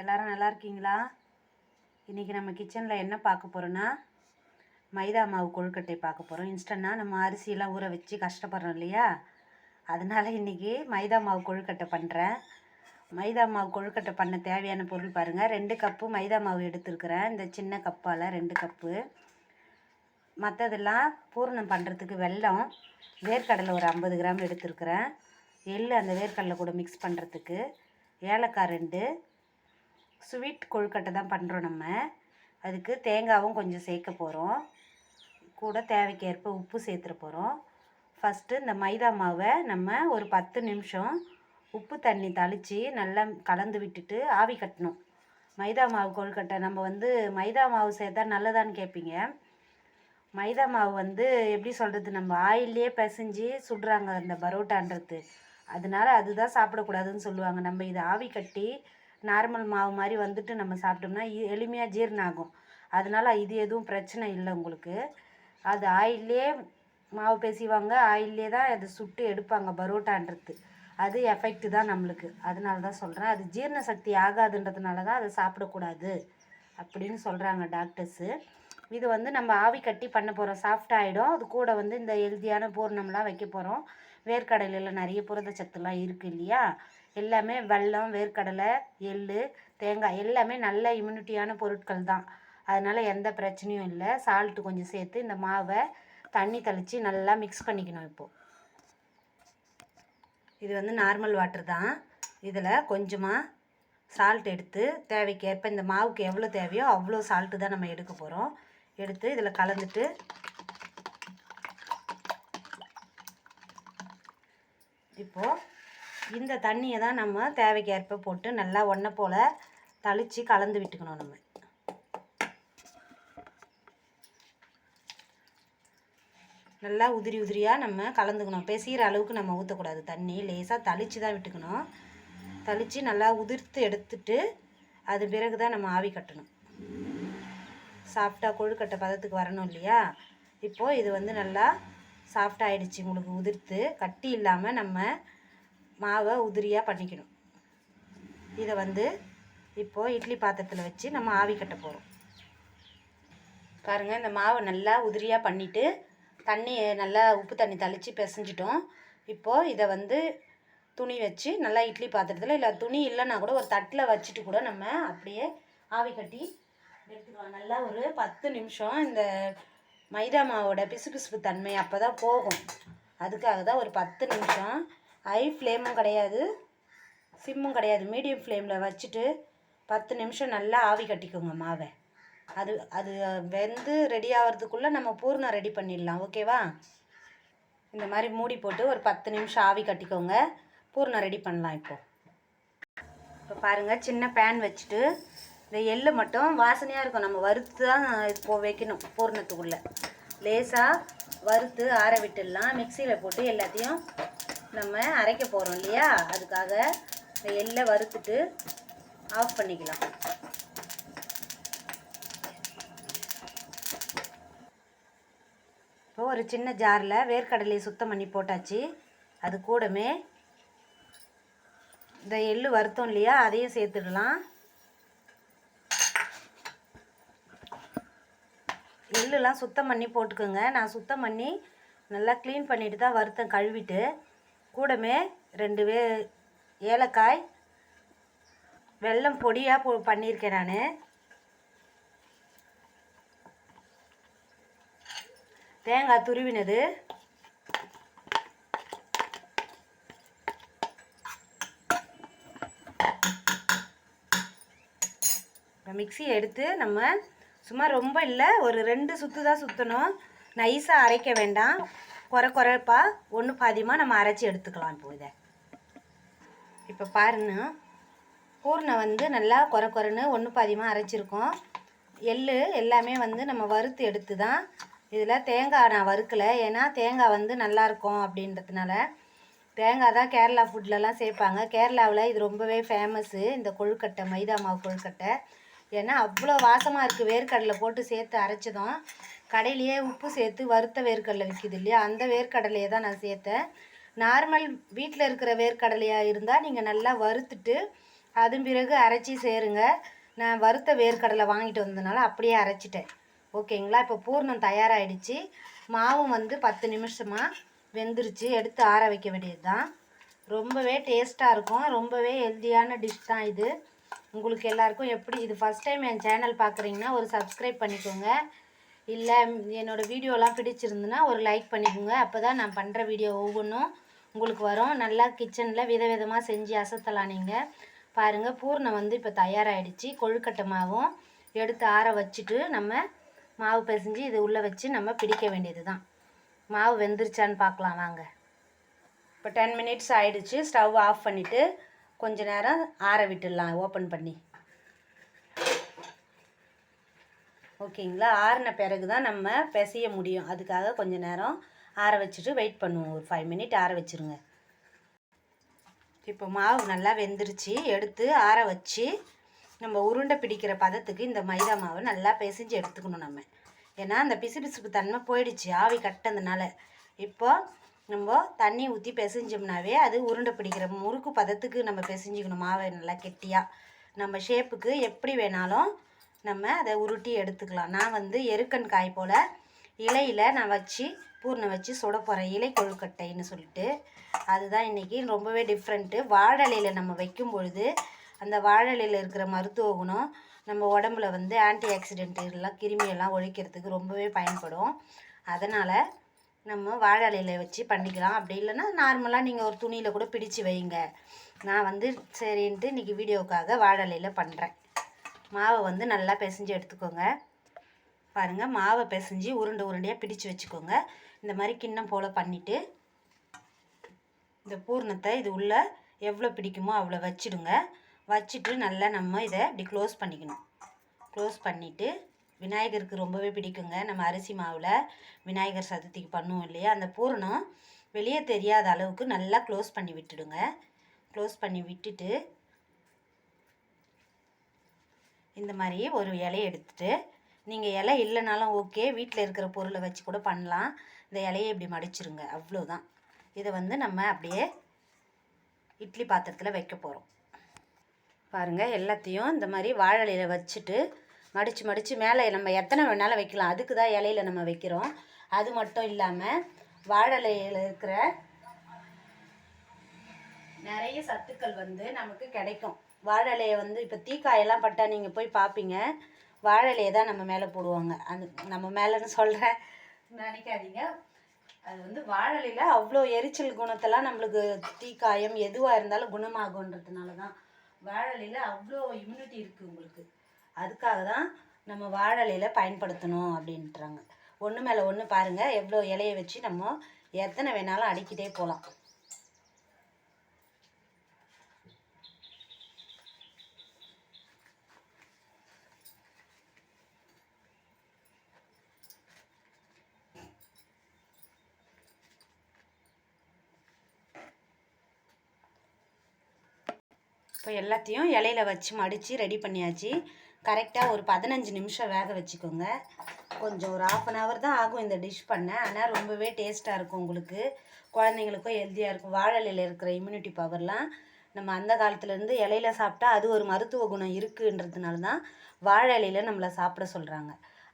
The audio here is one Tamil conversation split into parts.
எல்லாரும் நல்லா இருக்கீங்களா? இன்றைக்கி நம்ம கிச்சனில் என்ன பார்க்க போகிறோன்னா மைதா மாவு கொழுக்கட்டை பார்க்க போகிறோம் இன்ஸ்டன்ட்டாக நம்ம அரிசியெல்லாம் ஊற வச்சு கஷ்டப்படுறோம் இல்லையா? அதனால் இன்றைக்கி மைதா மாவு கொழுக்கட்டை பண்ணுறேன் மைதா மாவு கொழுக்கட்டை பண்ண தேவையான பொருள் பாருங்கள் ரெண்டு கப்பு மைதா மாவு எடுத்துருக்கிறேன். இந்த சின்ன கப்பால் ரெண்டு கப்பு. மற்றதெல்லாம் பூரணம் பண்ணுறதுக்கு வெல்லம் வேர்க்கடலை ஒரு ஐம்பது கிராம் எடுத்துருக்கிறேன். எள் அந்த வேர்க்கடலை கூட மிக்ஸ் பண்ணுறதுக்கு ஏலக்காய் ரெண்டு ஸ்வீட் கொழுக்கட்டை தான் பண்ணுறோம் நம்ம. அதுக்கு தேங்காவும் கொஞ்சம் சேர்க்க போகிறோம் கூட தேவைக்கேற்ப உப்பு சேர்த்துட போகிறோம் ஃபஸ்ட்டு இந்த மைதா மாவை நம்ம ஒரு பத்து நிமிஷம் உப்பு தண்ணி தளித்து நல்லா கலந்து விட்டுட்டு ஆவி கட்டணும். மைதா மாவு கொழுக்கட்டை நம்ம வந்து மைதா மாவு சேர்த்தா நல்லதான்னு கேட்பீங்க மைதா மாவு வந்து எப்படி சொல்கிறது நம்ம ஆயிலே பிசைஞ்சு சுடுறாங்க அந்த பரோட்டான்றது. அதனால அதுதான் சாப்பிடக்கூடாதுன்னு சொல்லுவாங்க. நம்ம இதை ஆவி கட்டி நார்மல் மாவு மாதிரி வந்துட்டு நம்ம சாப்பிட்டோம்னா எளிமையாக ஜீரணம் ஆகும் அதனால இது எதுவும் பிரச்சனை இல்லை உங்களுக்கு. அது ஆயிலே மாவு பேசிவாங்க. ஆயிலே தான் அதை சுட்டு எடுப்பாங்க பரோட்டான்றது. அது எஃபெக்ட் தான் நம்மளுக்கு. அதனால தான் சொல்கிறேன் அது ஜீரண சக்தி ஆகாதுன்றதுனால தான் அதை சாப்பிடக்கூடாது அப்படின்னு சொல்கிறாங்க டாக்டர்ஸு. இது வந்து நம்ம ஆவி கட்டி பண்ண போகிறோம் சாஃப்ட் ஆகிடும் அது கூட வந்து இந்த ஹெல்த்தியான பூர்ணம்லாம் வைக்க போகிறோம் வேர்க்கடலையில் நிறைய புரதச்சத்துலாம் இருக்குது இல்லையா? எல்லாமே வெல்லம் வேர்க்கடலை எள் தேங்காய் எல்லாமே நல்ல இம்யூனிட்டியான பொருட்கள் தான். அதனால் எந்த பிரச்சனையும் இல்லை. சால்ட்டு கொஞ்சம் சேர்த்து இந்த மாவை தண்ணி தெளித்து நல்லா மிக்ஸ் பண்ணிக்கணும் இப்போது இது வந்து நார்மல் வாட்டர் தான். இதில் கொஞ்சமாக சால்ட் எடுத்து தேவைக்கேற்ப இந்த மாவுக்கு எவ்வளோ தேவையோ அவ்வளோ சால்ட்டு தான் நம்ம எடுக்க போகிறோம் எடுத்து இதில் கலந்துட்டு இப்போது இந்த தண்ணியை தான் நம்ம தேவைக்கேற்ப போட்டு நல்லா ஒன்றை போல் தளித்து கலந்து விட்டுக்கணும் நம்ம. நல்லா உதிரி உதிரியாக நம்ம கலந்துக்கணும். பிசைகிற அளவுக்கு நம்ம ஊற்றக்கூடாது தண்ணி லேசாக தளித்து தான் விட்டுக்கணும். தளித்து நல்லா உதிர்த்து எடுத்துட்டு அது பிறகு தான் நம்ம ஆவி கட்டணும். சாஃப்டாக கொழுக்கட்டை பதத்துக்கு வரணும் இல்லையா? இப்போது இது வந்து நல்லா சாஃப்ட் ஆகிடுச்சி உங்களுக்கு உதிர்த்து. கட்டி இல்லாமல் நம்ம மாவை உதிரியாக பண்ணிக்கணும். இதை வந்து இப்போது இட்லி பாத்திரத்தில் வச்சு நம்ம ஆவி கட்ட போகிறோம் பாருங்கள் இந்த மாவை நல்லா உதிரியாக பண்ணிவிட்டு தண்ணி நல்லா உப்பு தண்ணி தெளித்து பிசைஞ்சிட்டோம். இப்போது இதை வந்து துணி வச்சு நல்லா இட்லி பாத்திரத்தில் இல்லை துணி இல்லைன்னா கூட ஒரு தட்டில் வச்சுட்டு கூட நம்ம அப்படியே ஆவி கட்டி எடுத்துக்கலாம். நல்லா ஒரு பத்து நிமிஷம் இந்த மைதா மாவோட பிசுபிசுப்பு தன்மை அப்போ தான் போகும். அதுக்காக தான் ஒரு பத்து நிமிஷம் ஹை ஃப்ளேமும் கிடையாது. சிம்மும் கிடையாது. மீடியம் ஃப்ளேமில் வச்சுட்டு பத்து நிமிஷம் நல்லா ஆவி கட்டிக்கோங்க மாவை. அது அது வெந்து ரெடி ஆகிறதுக்குள்ளே நம்ம பூர்ணம் ரெடி பண்ணிடலாம். ஓகேவா இந்த மாதிரி மூடி போட்டு ஒரு பத்து நிமிஷம் ஆவி கட்டிக்கோங்க. பூர்ணம் ரெடி பண்ணலாம் இப்போது இப்போ பாருங்கள் சின்ன பேன் வச்சுட்டு இந்த எள்ளு மட்டும் வாசனையாக இருக்கும். நம்ம வறுத்து தான் இப்போது வைக்கணும் பூர்ணத்துக்குள்ளே. லேசாக வறுத்து ஆற விட்டுடலாம். மிக்சியில் போட்டு எல்லாத்தையும் நம்ம அரைக்க போகிறோம் இல்லையா? அதுக்காக இந்த எள்ளை வறுத்துட்டு ஆஃப் பண்ணிக்கலாம். இப்போ ஒரு சின்ன ஜாரில் வேர்க்கடலையை சுத்தம் பண்ணி போட்டாச்சு. அது கூடமே இந்த எள்ளு வறுத்தோம் இல்லையா? அதையும் சேர்த்துடலாம். எள்ளுலாம் சுத்தம் பண்ணி போட்டுக்கோங்க. நான் சுத்தம் பண்ணி நல்லா க்ளீன் பண்ணிவிட்டு தான் வறுத்தேன் கழுவிட்டு. கூடமே ரெண்டு வே ஏலக்காய் வெல்லம் பொடியாக போ பண்ணியிருக்கேன் நான். தேங்காய் துருவினது. மிக்சியை எடுத்து நம்ம சும்மா ரொம்ப இல்லை ஒரு ரெண்டு சுற்று தான் சுற்றணும் நைஸாக அரைக்க வேண்டாம். குறை குறைப்பா ஒன்று பாதியமாக நம்ம அரைச்சி எடுத்துக்கலாம் இப்போ இதை. இப்போ பாருங்க பூர்ணம் வந்து நல்லா குறை குறைன்னு ஒன்று பாதியமாக அரைச்சிருக்கோம். எள் எல்லாமே வந்து நம்ம வறுத்து எடுத்து தான் இதில் தேங்காய் நான் வறுக்கலை. ஏன்னா தேங்காய் வந்து நல்லாயிருக்கும் அப்படின்றதுனால. தேங்காய் தான் கேரளா ஃபுட்லலாம் சேர்ப்பாங்க. கேரளாவில் இது ரொம்பவே ஃபேமஸ்ஸு இந்த கொழுக்கட்டை மைதா மாவு கொழுக்கட்டை. ஏன்னா அவ்வளோ வாசமாக இருக்குது வேர்க்கடலை போட்டு சேர்த்து அரைச்சதும் கடையிலேயே உப்பு சேர்த்து வறுத்த வேர்க்கடலை விற்கிது இல்லையா? அந்த வேர்க்கடலையை தான் நான் சேர்த்தேன். நார்மல் வீட்டில் இருக்கிற வேர்க்கடலையாக இருந்தால் நீங்கள் நல்லா வறுத்துட்டு அதன் பிறகு அரைச்சி சேருங்க. நான் வறுத்த வேர்க்கடலை வாங்கிட்டு வந்ததுனால அப்படியே அரைச்சிட்டேன். ஓகேங்களா? இப்போ பூர்ணம் தயாராகிடுச்சு மாவும் வந்து பத்து நிமிஷமாக வெந்துருச்சு. எடுத்து ஆற வைக்க வேண்டியது தான் ரொம்பவே டேஸ்ட்டாக இருக்கும். ரொம்பவே ஹெல்த்தியான டிஷ் தான் இது. உங்களுக்கு எல்லாருக்கும் எப்படி இது ஃபஸ்ட் டைம் என் சேனல் பார்க்குறீங்கன்னா ஒரு சப்ஸ்கிரைப் பண்ணிக்கோங்க. இல்லை என்னோடய வீடியோலாம் பிடிச்சிருந்துன்னா ஒரு லைக் பண்ணிக்கோங்க. அப்போ தான் நான் பண்ணுற வீடியோ ஒவ்வொன்றும் உங்களுக்கு வரும். நல்லா கிச்சனில் விதவிதமாக செஞ்சு அசத்தலாம் நீங்கள் பாருங்கள் பூர்ணம் வந்து இப்போ தயாராகிடுச்சு கொழுக்கட்டை மாவும் எடுத்து ஆற வச்சுட்டு நம்ம மாவு பிசைஞ்சு இது உள்ளே வச்சு நம்ம பிடிக்க வேண்டியது தான் மாவு வெந்துருச்சான்னு பார்க்கலாம் வாங்க. இப்போ டென் மினிட்ஸ் ஆகிடுச்சு ஸ்டவ் ஆஃப் பண்ணிவிட்டு கொஞ்ச நேரம் ஆற விட்டுடலாம் ஓப்பன் பண்ணி. ஓகேங்களா? ஆறின பிறகு தான் நம்ம பிசைய முடியும். அதுக்காக கொஞ்ச நேரம் ஆற வச்சுட்டு வெயிட் பண்ணுவோம். ஒரு ஃபைவ் மினிட் ஆற வச்சுருங்க. இப்போ மாவு நல்லா வெந்துருச்சு. எடுத்து ஆற வச்சு நம்ம உருண்டை பிடிக்கிற பதத்துக்கு இந்த மைதா மாவை நல்லா பிசைஞ்சு எடுத்துக்கணும் நம்ம. ஏன்னா அந்த பிசுபிசுப்பு தன்மை போயிடுச்சு. ஆவி கட்டினதுனால. இப்போ நம்ம தண்ணி ஊற்றி பிசைஞ்சோம்னாவே அது உருண்டை பிடிக்கிற முறுக்கு பதத்துக்கு நம்ம பிசைஞ்சிக்கணும். மாவை நல்லா கெட்டியாக நம்ம ஷேப்புக்கு எப்படி வேணாலும் நம்ம அதை உருட்டி எடுத்துக்கலாம். நான் வந்து எருக்கன் காய் போல் இலையில் நான் வச்சு பூர்ணை வச்சு சுட போகிறேன் இலை கொழுக்கட்டைன்னு சொல்லிட்டு. அதுதான் இன்றைக்கி ரொம்பவே டிஃப்ரெண்ட்டு வாழலையில் நம்ம வைக்கும் பொழுது அந்த வாழலையில் இருக்கிற மருத்துவ குணம் நம்ம உடம்புல வந்து ஆன்டி ஆக்சிடென்ட் எல்லாம் கிருமியெல்லாம் ஒழிக்கிறதுக்கு ரொம்பவே பயன்படும். அதனால் நம்ம வாழலையில் வச்சு பண்ணிக்கலாம். அப்படி இல்லைன்னா நார்மலாக நீங்கள் ஒரு துணியில் கூட பிடிச்சு வைங்க. நான் வந்து சரின்ட்டு இன்றைக்கி வீடியோவுக்காக வாழலையில் பண்ணுறேன் மாவை வந்து நல்லா பிசைஞ்சு எடுத்துக்கோங்க. பாருங்கள் மாவை பிசைஞ்சு உருண்டை உருண்டையாக பிடிச்சு வச்சுக்கோங்க. இந்த மாதிரி கிண்ணம் போல் பண்ணிவிட்டு இந்த பூர்ணத்தை இது உள்ளே எவ்வளோ பிடிக்குமோ அவ்வளோ வச்சிடுங்க. வச்சுட்டு நல்லா நம்ம இதை இப்படி க்ளோஸ் பண்ணிக்கணும். க்ளோஸ் பண்ணிவிட்டு விநாயகருக்கு ரொம்பவே பிடிக்குங்க. நம்ம அரிசி மாவில் விநாயகர் சதுர்த்திக்கு பண்ணுவோம் இல்லையா? அந்த பூரணம் வெளியே தெரியாத அளவுக்கு நல்லா க்ளோஸ் பண்ணி விட்டுடுங்க. க்ளோஸ் பண்ணி விட்டுட்டு இந்த மாதிரி ஒரு இலையை எடுத்துட்டு நீங்கள் இலை இல்லைனாலும் ஓகே வீட்டில் இருக்கிற பொருளை வச்சு கூட பண்ணலாம். இந்த இலையை இப்படி மடிச்சிருங்க. அவ்வளோதான் இதை வந்து நம்ம அப்படியே இட்லி பாத்திரத்தில் வைக்க போகிறோம் பாருங்கள் எல்லாத்தையும் இந்த மாதிரி வாழலையில் வச்சுட்டு மடித்து மடித்து மேலே நம்ம எத்தனை வேணாலும் வைக்கலாம். அதுக்கு தான் இலையில நம்ம வைக்கிறோம். அது மட்டும் இல்லாமல் வாழலையில் இருக்கிற நிறைய சத்துக்கள் வந்து நமக்கு கிடைக்கும். வாழலையை வந்து இப்போ தீக்காயெல்லாம் பட்டால் நீங்கள் போய் பார்ப்பீங்க வாழலையை தான் நம்ம மேலே போடுவாங்க. அது நம்ம மேலேன்னு சொல்கிறேன் நினைக்காதீங்க. அது வந்து வாழலையில் அவ்வளோ எரிச்சல் குணத்தெல்லாம் நம்மளுக்கு தீக்காயம் எதுவாக இருந்தாலும் குணமாகுன்றதுனால தான் வாழலையில் அவ்வளோ இம்யூனிட்டி இருக்குது உங்களுக்கு. அதுக்காக தான் நம்ம வாழலையில் பயன்படுத்தணும் அப்படின்றாங்க. ஒன்று மேலே ஒன்று பாருங்கள் எவ்வளோ இலையை வச்சு நம்ம எத்தனை வேணாலும் அடிக்கிட்டே போகலாம் இப்போ எல்லாத்தையும் இலையில வச்சு மடித்து ரெடி பண்ணியாச்சு. கரெக்டாக ஒரு பதினஞ்சு நிமிஷம் வேக வச்சுக்கோங்க. கொஞ்சம் ஒரு ஆஃப் அன் ஹவர் தான் ஆகும் இந்த டிஷ் பண்ண. ஆனால் ரொம்பவே டேஸ்ட்டாக இருக்கும் உங்களுக்கு. குழந்தைங்களுக்கும் ஹெல்த்தியாக இருக்கும். வாழலையில் இருக்கிற இம்யூனிட்டி பவர்லாம் நம்ம அந்த காலத்துலேருந்து இலையில சாப்பிட்டா அது ஒரு மருத்துவ குணம் இருக்குன்றதுனால தான் வாழை இலையில நம்மளை சாப்பிட சொல்கிறாங்க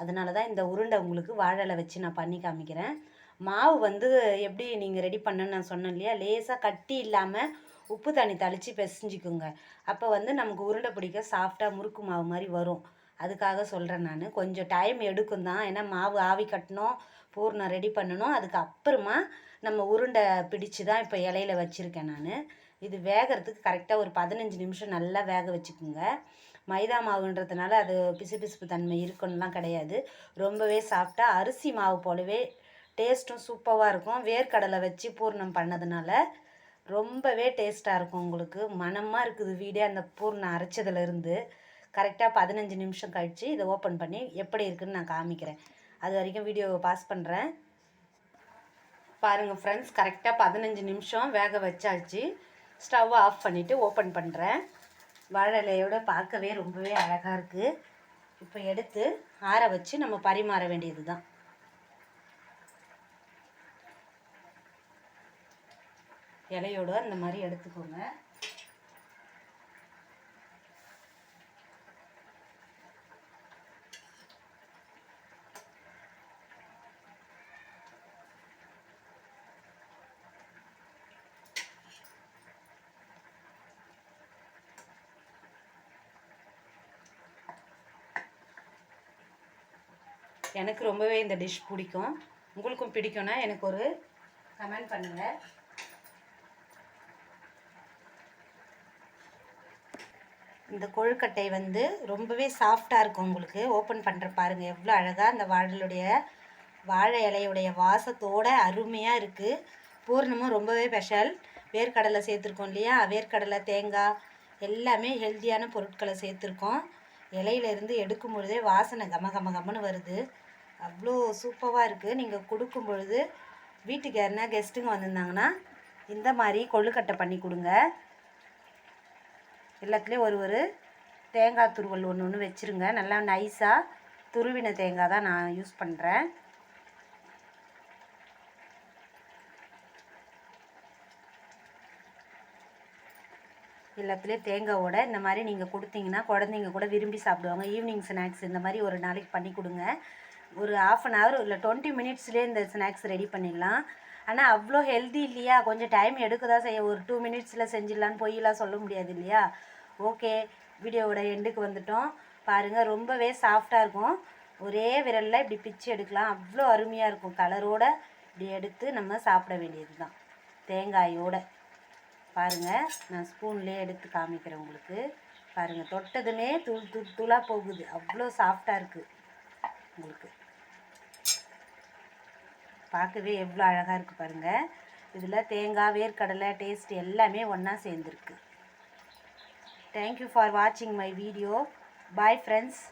அதனால தான் இந்த உருண்டை உங்களுக்கு வாழலை வச்சு நான் பண்ணி காமிக்கிறேன். மாவு வந்து எப்படி நீங்கள் ரெடி பண்ணுன்னு நான் சொன்னேன் இல்லையா? லேசாக கட்டி இல்லாமல் உப்பு தண்ணி தெளித்து பிசைஞ்சிக்கோங்க. அப்போ வந்து நமக்கு உருண்டை பிடிக்க சாஃப்டாக முறுக்கு மாவு மாதிரி வரும். அதுக்காக சொல்கிறேன் நான். கொஞ்சம் டைம் எடுக்கும் தான். ஏன்னா மாவு ஆவி கட்டணும் பூர்ணம் ரெடி பண்ணணும். அதுக்கு அப்புறமா நம்ம உருண்டை பிடிச்சு தான் இப்போ இலையில வச்சுருக்கேன் நான். இது வேகிறதுக்கு கரெக்டாக ஒரு பதினஞ்சு நிமிஷம் நல்லா வேக வச்சுக்கோங்க. மைதா மாவுன்றதுனால அது பிசுபிசுப்பு தன்மை இருக்குன்னுலாம் கிடையாது. ரொம்பவே சாஃப்டாக அரிசி மாவு போலவே டேஸ்ட்டும் சூப்பராக இருக்கும். வேர்க்கடலை வச்சு பூர்ணம் பண்ணதுனால ரொம்பவே டேஸ்ட்டாக இருக்கும் உங்களுக்கு. மனமாக இருக்குது வீடே அந்த பூர் நான் அரைச்சதுலேருந்து கரெக்டாக பதினஞ்சு நிமிஷம் கழித்து இதை ஓப்பன் பண்ணி எப்படி இருக்குதுன்னு நான் காமிக்கிறேன். அது வரைக்கும் வீடியோவை பாஸ் பண்ணுறேன் பாருங்கள் ஃப்ரெண்ட்ஸ் கரெக்டாக பதினஞ்சு நிமிஷம் வேக வச்சாச்சு. ஸ்டவ்வை ஆஃப் பண்ணிவிட்டு ஓப்பன் பண்ணுறேன் வாழை இலையோட பார்க்கவே ரொம்பவே அழகாக இருக்குது இப்போ எடுத்து ஆற வச்சு நம்ம பரிமாற வேண்டியது தான் இலையோட அந்த மாதிரி எடுத்துக்கோங்க. எனக்கு ரொம்பவே இந்த டிஷ் பிடிக்கும். உங்களுக்கும் பிடிக்கும்னா எனக்கு ஒரு கமெண்ட் பண்ணுங்கள் இந்த கொழுக்கட்டை வந்து ரொம்பவே சாஃப்டாக இருக்கும் உங்களுக்கு. ஓப்பன் பண்ணுற பாருங்கள் எவ்வளோ அழகாக அந்த வாழலுடைய வாழை இலையுடைய வாசத்தோட அருமையாக இருக்குது பூர்ணமும் ரொம்பவே ஸ்பெஷல் வேர்க்கடலை சேர்த்துருக்கோம் இல்லையா? வேர்க்கடலை தேங்காய் எல்லாமே ஹெல்த்தியான பொருட்களை சேர்த்துருக்கோம். இலையிலேருந்து எடுக்கும் பொழுதே வாசனை கம கம கமன்னு வருது. அவ்வளோ சூப்பராக இருக்குது நீங்கள் கொடுக்கும் பொழுது வீட்டுக்கு யாருன்னா கெஸ்ட்டுங்க வந்திருந்தாங்கன்னா இந்த மாதிரி கொழுக்கட்டை பண்ணி கொடுங்க. எல்லாத்துலேயும் ஒரு ஒரு தேங்காய் துருவல் ஒன்று ஒன்று வச்சுருங்க. நல்லா நைஸாக துருவின தேங்காய் தான் நான் யூஸ் பண்ணுறேன் எல்லாத்துலேயும் தேங்காவோட இந்த மாதிரி நீங்கள் கொடுத்தீங்கன்னா குழந்தைங்க கூட விரும்பி சாப்பிடுவாங்க. ஈவினிங் ஸ்நாக்ஸ் இந்த மாதிரி ஒரு நாளைக்கு பண்ணி கொடுங்க. ஒரு ஆஃப் அன் ஹவர் இல்லை டுவெண்ட்டி மினிட்ஸ்லேயே இந்த ஸ்நாக்ஸ் ரெடி பண்ணிடலாம். ஆனால் அவ்வளோ ஹெல்தி இல்லையா? கொஞ்சம் டைம் எடுக்க தான் செய்ய ஒரு டூ மினிட்ஸில் செஞ்சிடலான்னு பொய்யெல்லாம் சொல்ல முடியாது இல்லையா? ஓகே வீடியோவோட எண்டுக்கு வந்துட்டோம். பாருங்கள் ரொம்பவே சாஃப்டாக இருக்கும். ஒரே விரலில் இப்படி பிச்சு எடுக்கலாம். அவ்வளோ அருமையாக இருக்கும். கலரோடு இப்படி எடுத்து நம்ம சாப்பிட வேண்டியது தான் தேங்காயோட. பாருங்கள் நான் ஸ்பூன்லேயே எடுத்து காமிக்கிறேன் உங்களுக்கு. பாருங்கள் தொட்டதுமே தூள் தூள் தூளாக போகுது. அவ்வளோ சாஃப்டாக இருக்குது உங்களுக்கு. பார்க்கவே எவ்வளோ அழகாக இருக்குது பாருங்கள் இதில் தேங்காய் வேர்க்கடலை டேஸ்ட் எல்லாமே ஒன்றா சேர்ந்துருக்கு. தேங்க்யூ ஃபார் வாட்சிங் மை வீடியோ பாய் ஃப்ரெண்ட்ஸ்